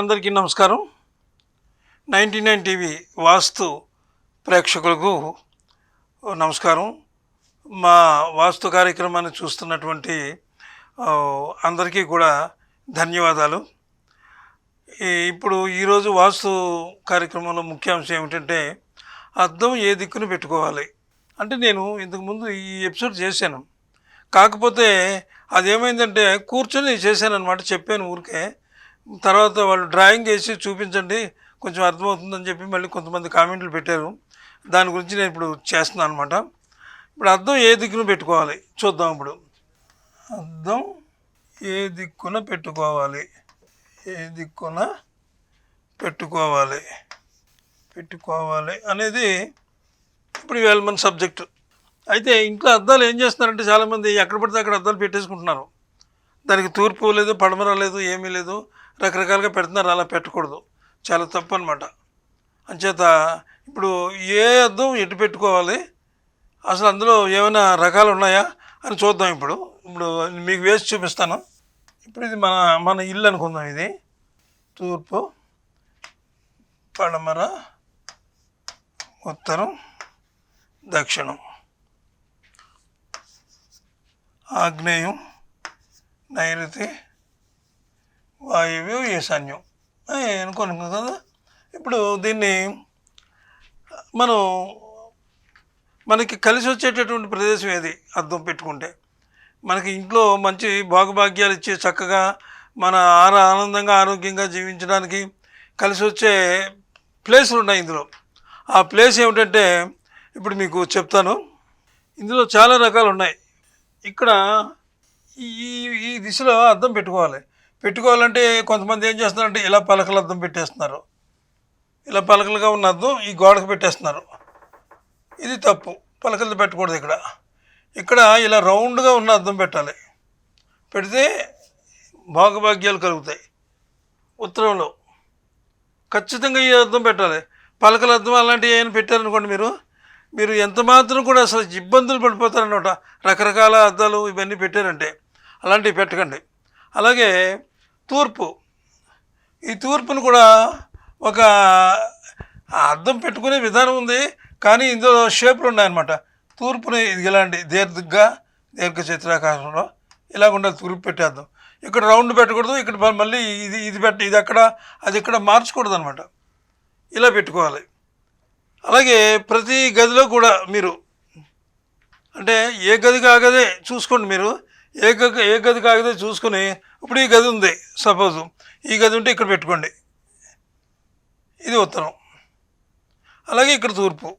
అందరికీ నమస్కారం. Ninety nine TV వాస్తు ప్రేక్షకులకు నమస్కారం. మా వాస్తు కార్యక్రమాన్ని చూస్తున్నటువంటి అందరికీ కూడా ధన్యవాదాలు. ఈ- ఇప్పుడు ఈరోజు వాస్తు కార్యక్రమంలో ముఖ్యాంశం ఏమిటంటే అద్దం ఏ దిక్కును పెట్టుకోవాలి. అంటే నేను ఇంతకుముందు ఈ ఎపిసోడ్ చేశాను. కాకపోతే అదేమైందంటే కూర్చొని చేశాను అనమాట చెప్పాను ఊరికే. తర్వాత వాళ్ళు డ్రాయింగ్ వేసి చూపించండి కొంచెం అర్థమవుతుందని చెప్పి మళ్ళీ కొంతమంది కామెంట్లు పెట్టారు. దాని గురించి నేను ఇప్పుడు చేస్తున్నాను అనమాట ఇప్పుడు అర్థం ఏ దిక్కున పెట్టుకోవాలి? చూద్దాం ఇప్పుడు. అర్థం ఏ దిక్కున పెట్టుకోవాలి? ఏ దిక్కున పెట్టుకోవాలి? పెట్టుకోవాలి అనేది ఇప్పుడు వేల మంది సబ్జెక్టు. అయితే ఇంట్లో అద్దాలు ఏం చేస్తున్నారంటే చాలామంది ఎక్కడ పడితే అక్కడ అద్దాలు పెట్టేసుకుంటున్నారు. దానికి తూర్పు లేదు పడమర లేదు ఏమీ లేదు. రకరకాలుగా పెడుతున్నారు అలా పెట్టకూడదు. చాలా తప్పు అనమాట అంచేత ఇప్పుడు ఏ అద్దం ఎటు పెట్టుకోవాలి? అసలు అందులో ఏమైనా రకాలు ఉన్నాయా అని చూద్దాం ఇప్పుడు. ఇప్పుడు మీకు వేసి చూపిస్తాను. ఇప్పుడు ఇది మన మన ఇల్లు అనుకుందాం ఇది. తూర్పు పడమర ఉత్తరం దక్షిణం. ఆగ్నేయం నైరుతి వాయువ్యం ఈశాన్యం ఏ, అనుకోను కదా. ఇప్పుడు దీన్ని మనం మనకి కలిసి వచ్చేటటువంటి ప్రదేశం ఏది? అద్దం పెట్టుకుంటే. మనకి ఇంట్లో మంచి భాగభాగ్యాలు ఇచ్చే చక్కగా మన ఆర ఆనందంగా ఆరోగ్యంగా జీవించడానికి కలిసి వచ్చే ప్లేసులు ఉన్నాయి ఇందులో. ఆ ప్లేస్ ఏమిటంటే ఇప్పుడు మీకు చెప్తాను. ఇందులో చాలా రకాలు ఉన్నాయి. ఇక్కడ ఈ ఈ దిశలో అర్థం పెట్టుకోవాలి. పెట్టుకోవాలంటే కొంతమంది ఏం చేస్తున్నారంటే ఇలా పలకలు అర్థం పెట్టేస్తున్నారు. ఇలా పలకలుగా ఉన్న అర్థం ఈ గోడకు పెట్టేస్తున్నారు. ఇది తప్పు. పలకలు పెట్టకూడదు ఇక్కడ. ఇక్కడ ఇలా రౌండ్గా ఉన్న అర్థం పెట్టాలి. పెడితే భాగభాగ్యాలు కలుగుతాయి. ఉత్తరంలో ఖచ్చితంగా ఈ అర్థం పెట్టాలి. పలకల అర్థం అలాంటివి ఏమైనా పెట్టారనుకోండి మీరు? మీరు ఎంత మాత్రం కూడా అసలు ఇబ్బందులు పడిపోతారనమాట రకరకాల అద్దాలు ఇవన్నీ పెట్టారంటే. అలాంటివి పెట్టకండి. అలాగే తూర్పు. ఈ తూర్పును కూడా ఒక అద్దం పెట్టుకునే విధానం ఉంది. కానీ ఇందులో షేపులు ఉన్నాయన్నమాట. తూర్పుని ఇది ఇలాంటి దీర్ఘగా దీర్ఘ చతురాకారంలో ఇలాగుండా తూర్పు పెట్టేద్దాం ఇక్కడ రౌండ్ పెట్టకూడదు. ఇక్కడ మళ్ళీ ఇది ఇది పెట్ట ఇది అక్కడ అది ఇక్కడ మార్చకూడదు అనమాట ఇలా పెట్టుకోవాలి. అలాగే ప్రతి గదిలో కూడా మీరు అంటే ఏ గది కాగదే చూసుకోండి మీరు ఏ గది ఏ గది కాగదే చూసుకొని ఇప్పుడు ఈ గది ఉంది సపోజ్ ఈ గది ఉంటే ఇక్కడ పెట్టుకోండి. ఇది ఉత్తరం. అలాగే ఇక్కడ తూర్పు.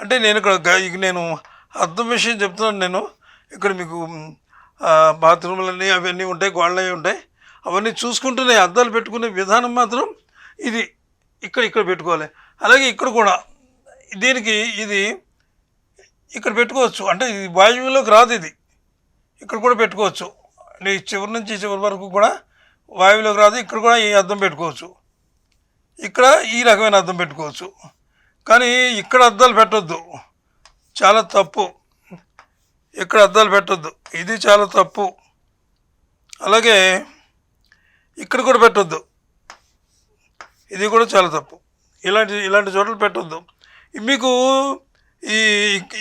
అంటే నేను ఇక్కడ గ- ఇక నేను అర్థం విషయం చెప్తున్నాను నేను. ఇక్కడ మీకు బాత్రూములన్నీ అవన్నీ ఉంటాయి గోళ్ళవి అవి ఉంటాయి. అవన్నీ చూసుకుంటూనే అద్దాలు పెట్టుకునే విధానం మాత్రం ఇది. ఇక్కడ ఇక్కడ పెట్టుకోవాలి. అలాగే ఇక్కడ కూడా దీనికి ఇది ఇక్కడ పెట్టుకోవచ్చు. అంటే ఇది వాయువులోకి రాదు ఇది. ఇక్కడ కూడా పెట్టుకోవచ్చు. అంటే చివరి నుంచి చివరి వరకు కూడా వాయువులోకి రాదు. ఇక్కడ కూడా ఈ అద్దం పెట్టుకోవచ్చు. ఇక్కడ ఈ రకమైన అద్దం పెట్టుకోవచ్చు. కానీ ఇక్కడ అద్దాలు పెట్టొద్దు. చాలా తప్పు. ఇక్కడ అద్దాలు పెట్టొద్దు. ఇది చాలా తప్పు. అలాగే ఇక్కడ కూడా పెట్టొద్దు. ఇది కూడా చాలా తప్పు. ఇలాంటి ఇలాంటి చోట్ల పెట్టద్దు. మీకు ఈ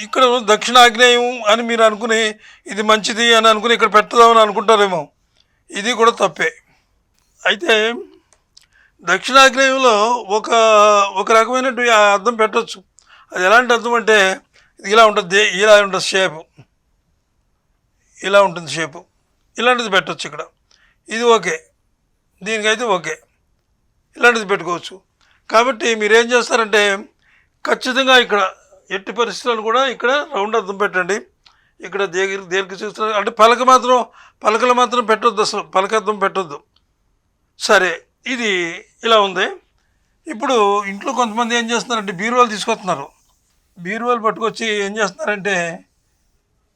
ఇక్కడ దక్షిణాగ్నేయం అని మీరు అనుకుని ఇది మంచిది అని అనుకుని ఇక్కడ పెట్టదామని అనుకుంటారేమో. ఇది కూడా తప్పే. అయితే దక్షిణాగ్నేయంలో ఒక ఒక రకమైనటువంటి ఆ అర్థం పెట్టవచ్చు అది ఎలాంటి అర్థం అంటే ఇది ఇలా ఉంటుంది ఇలా ఉంటుంది షేపు. ఇలా ఉంటుంది షేపు. ఇలాంటిది పెట్టవచ్చు ఇక్కడ. ఇది ఓకే. దీనికైతే ఓకే. ఇలాంటిది పెట్టుకోవచ్చు. కాబట్టి మీరు ఏం చేస్తారంటే ఖచ్చితంగా ఇక్కడ ఎట్టి పరిస్థితుల్లో కూడా ఇక్కడ రౌండ్ అర్థం పెట్టండి. ఇక్కడ దీర్ఘ దీర్ఘ చూస్తున్నారు అంటే పలక మాత్రం పలకలు మాత్రం పెట్టొద్దు అసలు. పలక అర్థం పెట్టొద్దు. సరే ఇది ఇలా ఉంది. ఇప్పుడు ఇంట్లో కొంతమంది ఏం చేస్తున్నారంటే బీరువాలు తీసుకొస్తున్నారు. బీరువాలు పట్టుకొచ్చి ఏం చేస్తున్నారంటే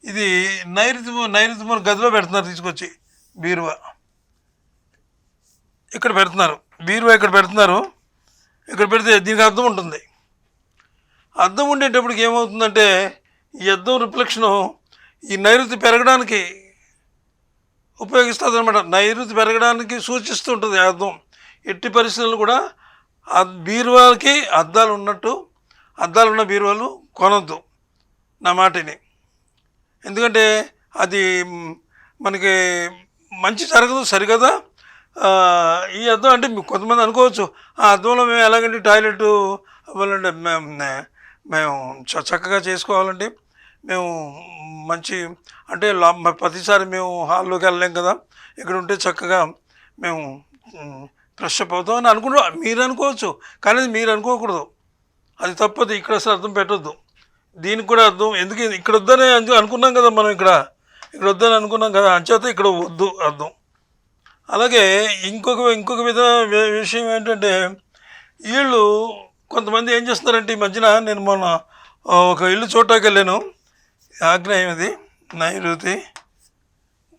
ఇది నైరుతి నైరుతి మన గదిలో పెడుతున్నారు తీసుకొచ్చి బీరువా. ఇక్కడ పెడుతున్నారు. బీరువా ఇక్కడ పెడుతున్నారు. ఇక్కడ పెడితే దీనికి అర్థం ఉంటుంది. అర్థం ఉండేటప్పటికి ఏమవుతుందంటే ఈ అద్దం రిఫ్లెక్షను ఈ నైరుతి పెరగడానికి ఉపయోగిస్తుంది అనమాట నైరుతి పెరగడానికి సూచిస్తూ ఉంటుంది అర్థం ఎట్టి పరిస్థితుల్లో కూడా బీరువాలకి బీరువాకి అద్దాలు ఉన్నట్టు అద్దాలు ఉన్న బీరువాలు కొనద్దు. నా మాటని. ఎందుకంటే అది మనకి మంచి జరగదు సరిగదా? ఈ అద్దం అంటే కొంతమంది అనుకోవచ్చు ఆ అద్దంలో మేము ఎలాగంటే టాయిలెట్ అవ్వాలంటే మేము మేము చ- చక్కగా చేసుకోవాలంటే మేము మంచి అంటే ప్రతిసారి మేము హాల్లోకి వెళ్ళలేం కదా ఇక్కడ ఉంటే చక్కగా మేము ఫ్రెష్ అప్ అవుతాం అని అనుకుంటా. మీరు అనుకోవచ్చు కానీ మీరు అనుకోకూడదు. అది తప్పదు ఇక్కడ అసలు అర్థం పెట్టొద్దు. దీనికి కూడా అర్థం ఎందుకు ఇక్కడ వద్దనే అనుకున్నాం కదా మనం ఇక్కడ. ఇక్కడ వద్దని అనుకున్నాం కదా అంచేత ఇక్కడ వద్దు అర్థం. అలాగే ఇంకొక ఇంకొక విధ విషయం ఏంటంటే వీళ్ళు కొంతమంది ఏం చేస్తున్నారంటే ఈ మధ్యన నేను మొన్న ఒక ఇల్లు చూడటానికి వెళ్ళాను. ఆగ్నేయం ఇది నైరుతి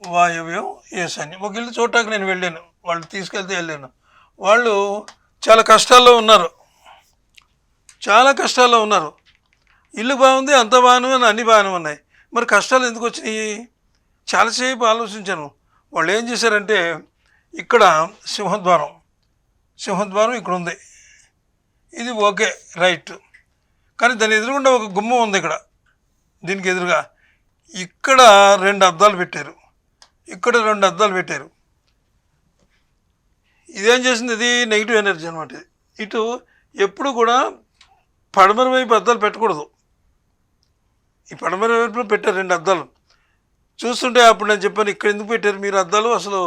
వాయువ్యం ఈశాన్యం. ఒక ఇల్లు చూడటానికి నేను వెళ్ళాను. వాళ్ళు తీసుకెళ్తే వెళ్ళాను. వాళ్ళు చాలా కష్టాల్లో ఉన్నారు. చాలా కష్టాల్లో ఉన్నారు. ఇల్లు బాగుంది అంత బాగానే ఉంది అన్ని బాగానే ఉన్నాయి. మరి కష్టాలు ఎందుకు వచ్చినాయి? చాలాసేపు ఆలోచించాను. వాళ్ళు ఏం చేశారంటే ఇక్కడ సింహద్వారం. సింహద్వారం ఇక్కడ ఉంది ఇది ఓకే రైట్. కానీ దాని ఎదురుగుండా ఒక గుమ్మం ఉంది ఇక్కడ. దీనికి ఎదురుగా ఇక్కడ రెండు అద్దాలు పెట్టారు. ఇక్కడ రెండు అద్దాలు పెట్టారు. ఇదేం చేసింది? ఇది నెగిటివ్ ఎనర్జీ అనమాట ఇది. ఇటు ఎప్పుడు కూడా పడమర వైపు అద్దాలు పెట్టకూడదు. ఈ పడమర వైపులో పెట్టారు రెండు అద్దాలు. చూస్తుంటే అప్పుడు నేను చెప్పాను ఇక్కడ ఎందుకు పెట్టారు మీరు అద్దాలు? అసలు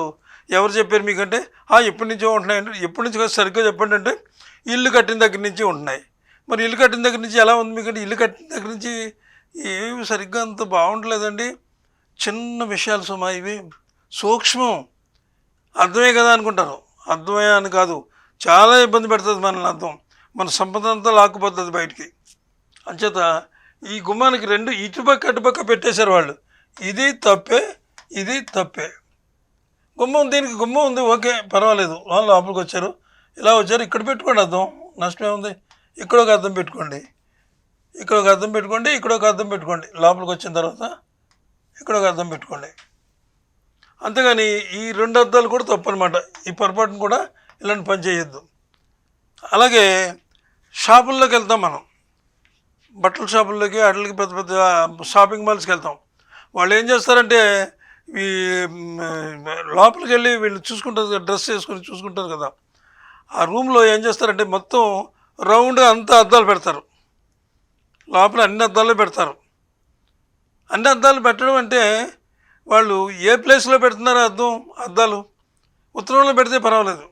ఎవరు చెప్పారు మీకంటే? "ఆ, ఎప్పటి నుంచో ఉంటున్నాయంటే ఎప్పటి నుంచి సరిగ్గా చెప్పండి అంటే ఇల్లు కట్టిన దగ్గర నుంచి ఉంటున్నాయి. మరి ఇల్లు కట్టిన దగ్గర నుంచి ఎలా ఉంది మీకంటే? ఇల్లు కట్టిన దగ్గర నుంచి ఏమి సరిగ్గా అంత బాగుండలేదండి. చిన్న విషయాలు సుమా ఇవి సూక్ష్మం. అర్థమే కదా అనుకుంటారు. అర్థమే అని కాదు. చాలా ఇబ్బంది పెడుతుంది మనల్ని అర్థం. మన సంపద అంతా లాక్కుపోతుంది బయటికి. అంచేత ఈ గుమ్మానికి రెండు ఇటుపక్క అటుపక్క పెట్టేశారు వాళ్ళు. ఇది తప్పే ఇది తప్పే. గుమ్మం దీనికి గుమ్మం ఉంది ఓకే పర్వాలేదు. వాళ్ళు లోపలికి వచ్చారు. ఇలా వచ్చారు ఇక్కడ పెట్టుకోండి అర్థం. నష్టమే ఉంది ఇక్కడ ఒక అర్థం పెట్టుకోండి. ఇక్కడ ఒక అర్థం పెట్టుకోండి ఇక్కడ ఒక అర్థం పెట్టుకోండి. లోపలికి వచ్చిన తర్వాత ఇక్కడ ఒక అర్థం పెట్టుకోండి. అంతేగాని ఈ రెండు అద్దాలు కూడా తప్పు అనమాట ఈ పొరపాటును కూడా ఇలాంటి పని చేయొద్దు. అలాగే షాపుల్లోకి వెళ్తాం మనం. బట్టల షాపుల్లోకి వాటికి పెద్ద పెద్ద షాపింగ్ మాల్స్కి వెళ్తాం. వాళ్ళు ఏం చేస్తారంటే ఈ లోపలికి వెళ్ళి వీళ్ళు చూసుకుంటారు కదా, డ్రెస్ వేసుకొని చూసుకుంటారు కదా ఆ రూమ్లో ఏం చేస్తారంటే మొత్తం రౌండ్గా అంతా అద్దాలు పెడతారు. లోపల అన్ని అద్దాలు పెడతారు. అన్ని అద్దాలు పెట్టడం అంటే వాళ్ళు ఏ ప్లేస్లో పెడుతున్నారో అద్దం అద్దాలు. ఉత్తరంలో పెడితే పర్వాలేదు.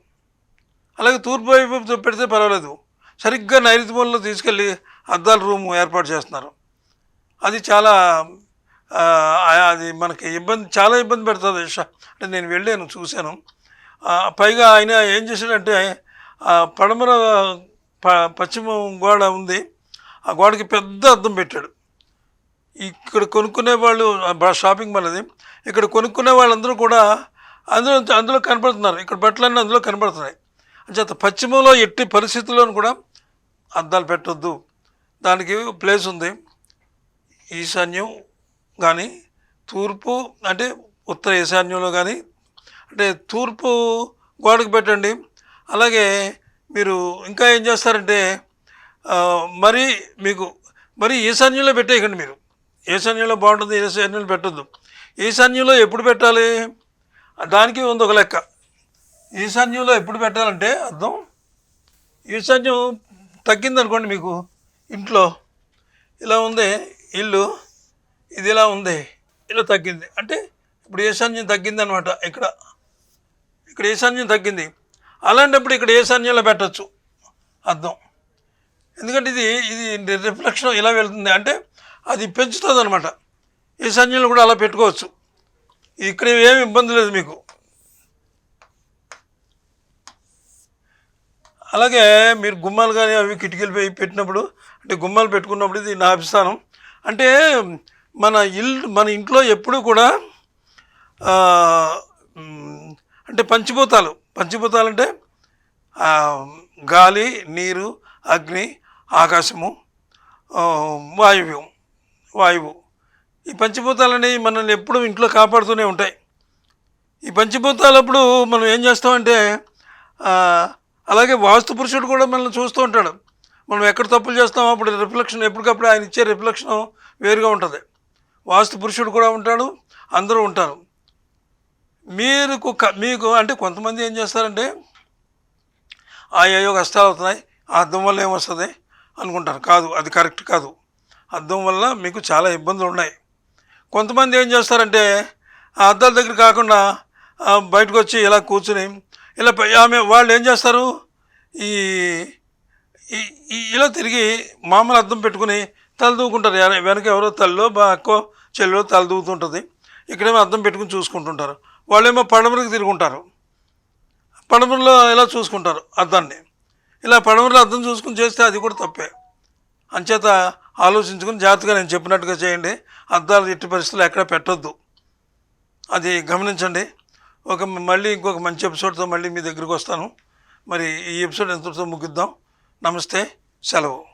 అలాగే తూర్పు వైపు పెడితే పర్వాలేదు. సరిగ్గా నైరుతి మూలలో తీసుకెళ్ళి అద్దాల రూమ్ ఏర్పాటు చేస్తున్నారు. అది చాలా అది మనకి ఇబ్బంది చాలా ఇబ్బంది పెడుతుంది అంటే నేను వెళ్ళాను చూశాను. పైగా ఆయన ఏం చేశాడంటే పడమర ప పశ్చిమ గోడ ఉంది. ఆ గోడకి పెద్ద అద్దం పెట్టాడు. ఇక్కడ కొనుక్కునే వాళ్ళు షాపింగ్ మాల్ అది. ఇక్కడ కొనుక్కునే వాళ్ళందరూ కూడా అందులో అందులో కనపడుతున్నారు. ఇక్కడ బట్టలన్నీ అందులో కనపడుతున్నాయి. అంచేత పశ్చిమంలో ఎట్టి పరిస్థితుల్లోనూ కూడా అద్దాలు పెట్టొద్దు. దానికి ప్లేస్ ఉంది. ఈశాన్యం కానీ తూర్పు అంటే ఉత్తర ఈశాన్యంలో కానీ అంటే తూర్పు గోడకు పెట్టండి. అలాగే మీరు ఇంకా ఏం చేస్తారంటే మరి మీకు మరి ఈశాన్యంలో పెట్టేయకండి మీరు. ఈశాన్యంలో బాగుంటుంది ఈశాన్యంలో పెట్టద్దు. ఈశాన్యంలో ఎప్పుడు పెట్టాలి? దానికి ఉంది ఒక లెక్క. ఈశాన్యంలో ఎప్పుడు పెట్టాలంటే అర్థం? ఈశాన్యం తగ్గిందనుకోండి మీకు ఇంట్లో. ఇలా ఉంది ఇల్లు. ఇది ఇలా ఉంది. ఇలా తగ్గింది. అంటే ఇప్పుడు ఈశాన్యం తగ్గింది అనమాట ఇక్కడ ఇక్కడ ఈశాన్యం తగ్గింది. అలాంటప్పుడు ఇక్కడ ఈశాన్యంలో పెట్టచ్చు. అర్థం. ఎందుకంటే ఇది ఇది రిఫ్లెక్షన్ ఇలా వెళ్తుంది. అంటే అది పెంచుతుంది అనమాట ఈశాన్యంలో కూడా అలా పెట్టుకోవచ్చు. ఇక్కడ ఏమి ఇబ్బంది లేదు మీకు. అలాగే మీరు గుమ్మాలు కానీ అవి కిటికీలు పెట్టినప్పుడు అంటే గుమ్మాలు పెట్టుకున్నప్పుడు ఇది నా అభిస్థానం. అంటే మన ఇల్లు మన ఇంట్లో ఎప్పుడు కూడా అంటే పంచిభూతాలు. పంచిభూతాలు అంటే గాలి నీరు అగ్ని ఆకాశము వాయువ్యం వాయువు. ఈ పంచభూతాలు అనేవి మనల్ని ఎప్పుడూ ఇంట్లో కాపాడుతూనే ఉంటాయి. ఈ పంచభూతాలప్పుడు మనం ఏం చేస్తామంటే అలాగే వాస్తు పురుషుడు కూడా మనల్ని చూస్తూ ఉంటాడు. మనం ఎక్కడ తప్పులు చేస్తామో అప్పుడు రిఫ్లెక్షన్ ఎప్పటికప్పుడు ఆయన ఇచ్చే రిఫ్లెక్షన్ వేరుగా ఉంటుంది. వాస్తు పురుషుడు కూడా ఉంటాడు అందరూ ఉంటారు. మీకు మీకు అంటే కొంతమంది ఏం చేస్తారంటే అయ్యో కష్టాలు అవుతున్నాయి ఆ వల్ల ఏమొస్తుంది అనుకుంటారు. కాదు అది కరెక్ట్ కాదు. అద్దం వల్ల మీకు చాలా ఇబ్బందులు ఉన్నాయి. కొంతమంది ఏం చేస్తారంటే ఆ అద్దాల దగ్గర కాకుండా బయటకు వచ్చి ఇలా కూర్చుని ఇలా ఆమె వాళ్ళు ఏం చేస్తారు? ఈ ఈ- ఈ- ఇలా తిరిగి మామూలు అద్దం పెట్టుకుని తల దూకుంటారు. వెనక ఎవరో తల్లో బా అక్కో చెల్లెలో తల దూకుతుంటుంది. ఇక్కడేమో అర్థం పెట్టుకుని చూసుకుంటుంటారు. వాళ్ళేమో పడమరకు తిరుగుంటారు. పడమరలో ఇలా చూసుకుంటారు? అర్థాన్ని ఇలా పడమరలో అర్థం చూసుకుని చేస్తే అది కూడా తప్పే. అంచేత ఆలోచించుకుని జాగ్రత్తగా నేను చెప్పినట్టుగా చేయండి. అద్దాలు ఎట్టి పరిస్థితులు ఎక్కడ పెట్టొద్దు. అది గమనించండి. ఒక మళ్ళీ ఇంకొక మంచి ఎపిసోడ్తో మళ్ళీ మీ దగ్గరికి వస్తాను. మరి ఈ ఎపిసోడ్ ఎంతటితో ముగిద్దాం. నమస్తే. సెలవు.